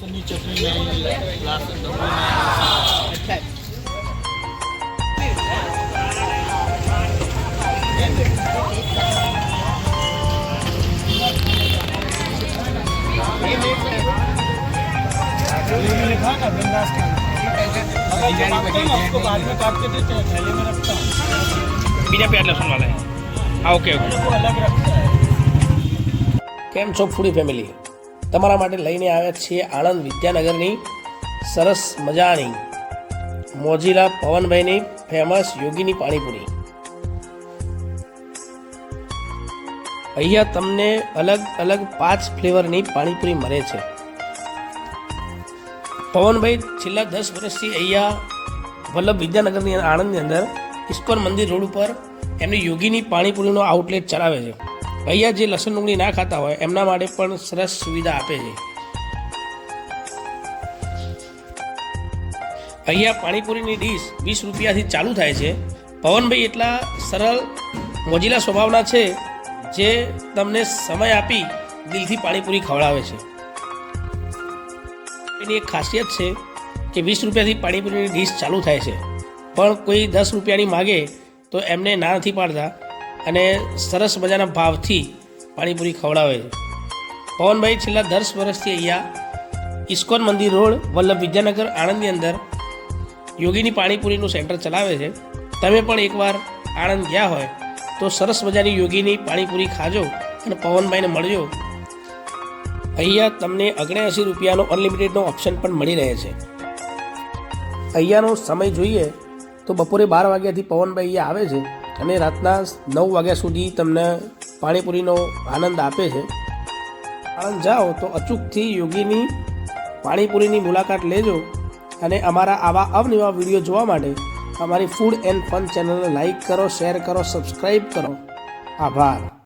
लहसुन की चटनी नहीं लहसुन डब्बी नहीं अच्छा ये भी लिखा ना बिंदास का अगर जब आपको ना उसको बाद में काट के देते हैं थैले में रखता हूँ બીજા પ્યાજ લસણ વાલા હા ઓકે ઓકે वो अलग रखता है કેમ છો ફૂડી ફેમિલી તમારા માટે લઈને આવ્યા છીએ આણંદ વિદ્યાનગરની સરસ મજાની મોજીલા પવનભાઈની ફેમસ યોગીની પાણીપુરી. અહીંયા તમને અલગ અલગ પાંચ ફ્લેવરની પાણીપુરી મળે છે. પવનભાઈ છેલ્લા દસ વર્ષથી અહીંયા વલ્લભ વિદ્યાનગરની આણંદની અંદર ઇસ્કોન મંદિર રોડ ઉપર એમની યોગીની પાણીપુરીનો આઉટલેટ ચલાવે છે. અહીંયા જે લસણ ડુંગળી ના ખાતા હોય, એમના માટે પણ સરસ સુવિધા આપે છે. અહીંયા પાણીપુરીની ડીશ વીસ રૂપિયાથી ચાલુ થાય છે. પવનભાઈ, એટલા સરળ મોજીલા સ્વભાવના છે જે તમને સમય આપી દિલથી પાણીપુરી ખવડાવે છે. એની એક ખાસિયત છે કે વીસ રૂપિયાથી પાણીપુરીની ડીશ ચાલુ થાય છે. પણ કોઈ દસ રૂપિયાની માગે તો એમને ના નથી પાડતા. અને સરસ મજાના ભાવથી પાણીપુરી ખવડાવે છે. પવનભાઈ છેલ્લા દસ વર્ષથી અહીંયા ઇસ્કોન મંદિર રોડ, વલ્લભ વિદ્યાનગર આણંદની અંદર યોગીની પાણીપુરીનું સેન્ટર ચલાવે છે. તમે પણ એકવાર આણંદ ગયા હોય તો સરસ મજાની યોગીની પાણીપુરી ખાજો અને પવનભાઈને મળજો. અહીંયા તમને અગણ્યાસી રૂપિયાનો અનલિમિટેડનો ઓપ્શન પણ મળી રહે છે. અહીંયાનો સમય જોઈએ તો બપોરે બાર વાગ્યાથી પવનભાઈ અહીંયા આવે છે. અને રાતના નવ વાગ્યા સુધી તમને પાણીપુરીનો આનંદ આપે છે. આણંદ જાઓ તો અચૂકથી યોગીની પાણીપુરીની મુલાકાત લેજો અને અમારા આવા અવનવા વીડિયો જોવા માટે અમારી ફૂડ એન્ડ ફન ચેનલને લાઈક કરો શેર કરો સબસ્ક્રાઈબ કરો. આભાર.